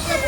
Yeah.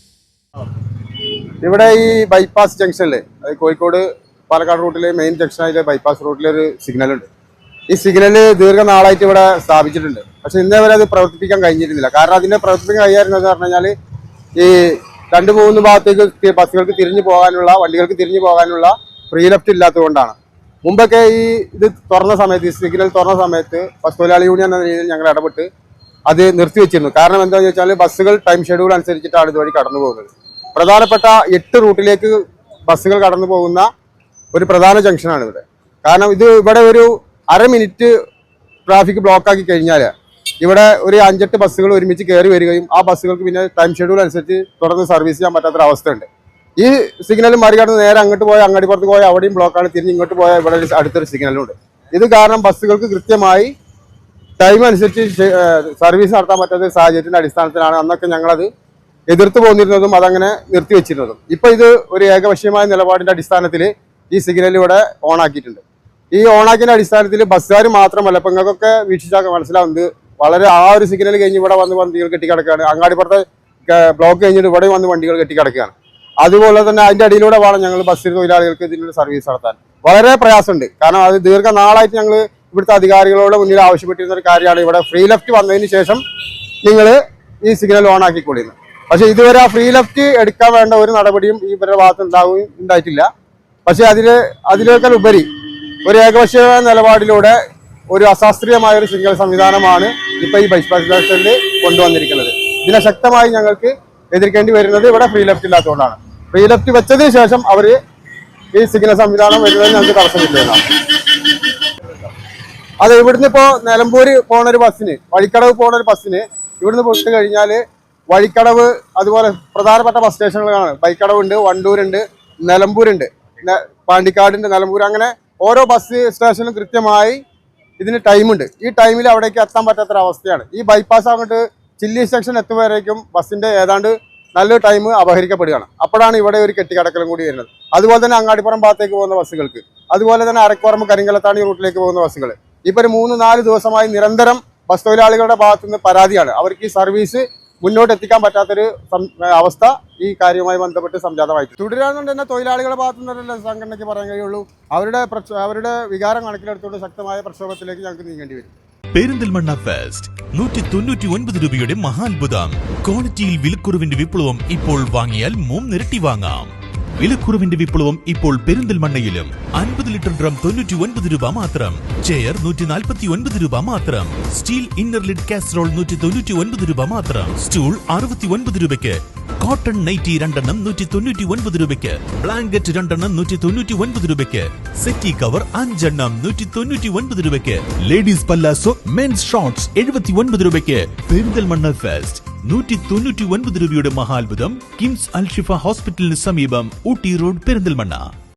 ഇവിടെ ഈ bypass ജംഗ്ഷനിലെ കോഴിക്കോട് പാലക്കാട് റൂട്ടിലെ മെയിൻ ജംഗ്ഷനായിട്ട് ബൈപ്പാസ് റൂട്ടിലൊരു സിഗ്നൽ ഉണ്ട്. ഈ സിഗ്നൽ ദീർഘനാളായിട്ട് ഇവിടെ സ്ഥാപിച്ചിട്ടുണ്ട്. പക്ഷെ ഇന്നേ വരെ അത് പ്രവർത്തിപ്പിക്കാൻ കഴിഞ്ഞിരുന്നില്ല. കാരണം അതിനെ പ്രവർത്തിപ്പിക്കാൻ കഴിയാറുന്നത് പറഞ്ഞു കഴിഞ്ഞാൽ ഈ രണ്ടു മൂന്ന് ഭാഗത്തേക്ക് ബസ്സുകൾക്ക് തിരിഞ്ഞു പോകാനുള്ള വണ്ടികൾക്ക് തിരിഞ്ഞു പോകാനുള്ള ഫ്രീ ലെഫ്റ്റ് ഇല്ലാത്തതുകൊണ്ടാണ്. മുമ്പൊക്കെ ഈ ഇത് തുറന്ന സമയത്ത് ഈ സിഗ്നൽ തുറന്ന സമയത്ത് ബസ് തൊഴിലാളി യൂണിയൻ എന്ന രീതിയിൽ ഞങ്ങൾ ഇടപെട്ട് അത് നിർത്തിവെച്ചിരുന്നു. കാരണം എന്താണെന്ന് വെച്ചാൽ ബസ്സുകൾ ടൈം ഷെഡ്യൂൾ അനുസരിച്ചിട്ടാണ് ഇതുവഴി കടന്നു പോകുന്നത് പ്രധാനപ്പെട്ട എട്ട് റൂട്ടിലേക്ക് ബസ്സുകൾ കടന്നു പോകുന്ന ഒരു പ്രധാന ജംഗ്ഷനാണ് ഇവിടെ. കാരണം ഇത് ഇവിടെ ഒരു അര മിനിറ്റ് ട്രാഫിക് ബ്ലോക്ക് ആക്കി കഴിഞ്ഞാൽ ഇവിടെ ഒരു അഞ്ചെട്ട് ബസ്സുകൾ ഒരുമിച്ച് കയറി വരികയും ആ ബസ്സുകൾക്ക് പിന്നെ ടൈം ഷെഡ്യൂൾ അനുസരിച്ച് തുടർന്ന് സർവീസ് ചെയ്യാൻ പറ്റാത്തൊരു അവസ്ഥയുണ്ട്. ഈ സിഗ്നൽ മറികടന്ന് നേരെ അങ്ങോട്ട് പോയാൽ അങ്ങാടിപ്പുറത്ത് പോയാൽ അവിടെയും ബ്ലോക്കാണ് തിരിഞ്ഞ് ഇങ്ങോട്ട് പോയാൽ ഇവിടെ അടുത്തൊരു സിഗ്നലുണ്ട് ഇത് കാരണം ബസ്സുകൾക്ക് കൃത്യമായി ടൈം അനുസരിച്ച് സർവീസ് നടത്താൻ പറ്റാത്ത സാഹചര്യത്തിന്റെ അടിസ്ഥാനത്തിലാണ് അന്നൊക്കെ ഞങ്ങളത് എതിർത്ത് പോന്നിരുന്നതും അതങ്ങനെ നിർത്തിവെച്ചിരുന്നതും ഇപ്പൊ ഇത് ഒരു ഏകപക്ഷീയമായ നിലപാടിന്റെ അടിസ്ഥാനത്തിൽ ഈ സിഗ്നൽ ഇവിടെ ഓൺ ആക്കിയിട്ടുണ്ട്. ഈ ഓണാക്കിന്റെ അടിസ്ഥാനത്തിൽ ബസ്സുകാർ മാത്രമല്ല ഇപ്പം നിങ്ങൾക്കൊക്കെ വീക്ഷിച്ചാൽ മനസ്സിലാവുന്നത് വളരെ ആ ഒരു സിഗ്നൽ കഴിഞ്ഞ് ഇവിടെ വന്ന് വണ്ടികൾ കെട്ടിക്കിടക്കുകയാണ് അങ്ങാടിപ്പുറത്തെ ബ്ലോക്ക് കഴിഞ്ഞിട്ട് ഇവിടെ വന്ന് വണ്ടികൾ കെട്ടിക്കിടക്കുകയാണ് അതുപോലെ തന്നെ അതിന്റെ അടിയിലൂടെ വേണം ഞങ്ങൾ ബസ് തൊഴിലാളികൾക്ക് ഇതിനൊരു സർവീസ് നടത്താൻ. വളരെ പ്രയാസമുണ്ട്. കാരണം അത് ദീർഘനാളായിട്ട് ഞങ്ങൾ ഇവിടുത്തെ അധികാരികളോട് മുന്നിൽ ആവശ്യപ്പെട്ടിരുന്ന ഒരു കാര്യമാണ്. ഇവിടെ ഫ്രീ ലെഫ്റ്റ് വന്നതിന് ശേഷം നിങ്ങൾ ഈ സിഗ്നൽ ഓൺ ആക്കിക്കൊള്ളുന്നത് പക്ഷെ ഇതുവരെ ആ ഫ്രീ ലെഫ്റ്റ് എടുക്കാൻ വേണ്ട ഒരു നടപടിയും ഈ ഇവരുടെ ഭാഗത്ത് ഉണ്ടാവുകയും ഉണ്ടായിട്ടില്ല. പക്ഷെ അതിൽ അതിലേക്കാൾ ഉപരി ഒരു ഏകപക്ഷീയ നിലപാടിലൂടെ ഒരു അശാസ്ത്രീയമായ ഒരു സിംഗിൾ സംവിധാനമാണ് ഇപ്പൊ ഈ ജംഗ്ഷനിൽ കൊണ്ടുവന്നിരിക്കുന്നത്. ഇതിനെ ശക്തമായി ഞങ്ങൾക്ക് എതിർക്കേണ്ടി വരുന്നത് ഇവിടെ ഫ്രീ ലെഫ്റ്റ് ഇല്ലാത്തതുകൊണ്ടാണ്. ഫ്രീ ലെഫ്റ്റ് വെച്ചതിന് ശേഷം അവർ ഈ സിഗ്നൽ സംവിധാനം വരുന്നത് ഞങ്ങൾക്ക് തടസ്സമില്ല എന്നാണ് അതെ ഇവിടുന്ന് ഇപ്പോ നിലമ്പൂര് പോണ ഒരു ബസ്സിന് വഴിക്കടവ് പോണ ഒരു ബസ്സിന് ഇവിടുന്ന് വിട്ട് കഴിഞ്ഞാൽ വഴിക്കടവ് അതുപോലെ പ്രധാനപ്പെട്ട ബസ് സ്റ്റേഷനുകളാണ് വഴിക്കടവുണ്ട് വണ്ടൂരുണ്ട് നിലമ്പൂരുണ്ട്. പാണ്ടിക്കാടുണ്ട് നിലമ്പൂർ അങ്ങനെ ഓരോ ബസ് സ്റ്റേഷനിലും കൃത്യമായി ഇതിന് ടൈമുണ്ട് ഈ ടൈമിൽ അവിടേക്ക് എത്താൻ പറ്റാത്തൊരവസ്ഥയാണ് ഈ ബൈപ്പാസ് അങ്ങോട്ട് ചില്ലി സെക്ഷൻ എത്തുമ്പോഴേക്കും ബസ്സിന്റെ ഏതാണ്ട് നല്ലൊരു ടൈം അപഹരിക്കപ്പെടുകയാണ്. അപ്പോഴാണ് ഇവിടെ ഒരു കെട്ടിക്കടക്കലും കൂടി വരുന്നത്. അതുപോലെ തന്നെ അങ്ങാടിപ്പുറം ഭാഗത്തേക്ക് പോകുന്ന ബസ്സുകൾക്ക് അതുപോലെ തന്നെ അരക്കോറമ്പ് കരിങ്കലത്താണി റൂട്ടിലേക്ക് പോകുന്ന ബസ്സുകൾ ഇപ്പോൾ ഒരു മൂന്ന് നാല് ദിവസമായി നിരന്തരം ബസ് തൊഴിലാളികളുടെ ഭാഗത്തുനിന്ന് പരാതിയാണ്. അവർക്ക് ഈ സർവീസ് മുന്നോട്ട് എത്തിക്കാൻ പറ്റാത്തൊരു അവസ്ഥ ഈ കാര്യവുമായി ബന്ധപ്പെട്ട് സംജാതമായിട്ട് തുടരാന്നുണ്ട് തന്നെ തൊഴിലാളികളുടെ ഭാഗത്തു നിന്നല്ല സംഘടനയ്ക്ക് പറയാൻ കഴിയുള്ളൂ. അവരുടെ അവരുടെ വികാരം കണക്കിലെടുത്തുകൊണ്ട് ശക്തമായ പ്രക്ഷോഭത്തിലേക്ക് ഞങ്ങൾക്ക് നീങ്ങേണ്ടി വരും. പെരിന്തൽമണ്ണ ഫെസ്റ്റ് നൂറ്റി തൊണ്ണൂറ്റി ഒൻപത് രൂപയുടെ മഹാത്ഭുതം. ക്വാളിറ്റിയിൽ വിലക്കുറവിന്റെ വിപ്ലവം ഇപ്പോൾ വാങ്ങിയാൽ മൂന്നിരട്ടി വാങ്ങാം. വിലക്കുറവിന്റെ വിപ്ലവം ഇപ്പോൾ പെരിന്തൽമണ്ണയിലും. അൻപത് ലിറ്റർ ഡ്രം തൊണ്ണൂറ്റി ഒൻപത് രൂപ മാത്രം. ചെയർ നൂറ്റി നാൽപ്പത്തി ഒൻപത് രൂപ മാത്രം. സ്റ്റീൽ ഇന്നർ ലിഡ് കാസറോൾ നൂറ്റി തൊണ്ണൂറ്റി ഒൻപത് രൂപ മാത്രം. സ്റ്റൂൾ അറുപത്തി ഒൻപത് രൂപയ്ക്ക്. കോട്ടൺ നൈറ്റി രണ്ടെണ്ണം നൂറ്റി തൊണ്ണൂറ്റി ഒൻപത് രൂപയ്ക്ക്. ബ്ലാങ്കറ്റ് രണ്ടെണ്ണം നൂറ്റി തൊണ്ണൂറ്റി ഒൻപത് രൂപയ്ക്ക്. സെറ്റി കവർ അഞ്ചെണ്ണം നൂറ്റി തൊണ്ണൂറ്റി ഒൻപത് രൂപയ്ക്ക്. ലേഡീസ് പല്ലാസോ മെൻസ് ഷോർട്സ് എഴുപത്തി ഒൻപത് രൂപയ്ക്ക്. പെരിന്തൽമണ്ണ ഫെസ്റ്റ്. നൂറ്റി തൊണ്ണൂറ്റി ഒൻപത് രൂപയുടെ മഹാത്ഭുതം കിംസ് അൽഷിഫ ഹോസ്പിറ്റലിന് സമീപം ഊട്ടി റോഡ് പെരിന്തൽമണ്ണ.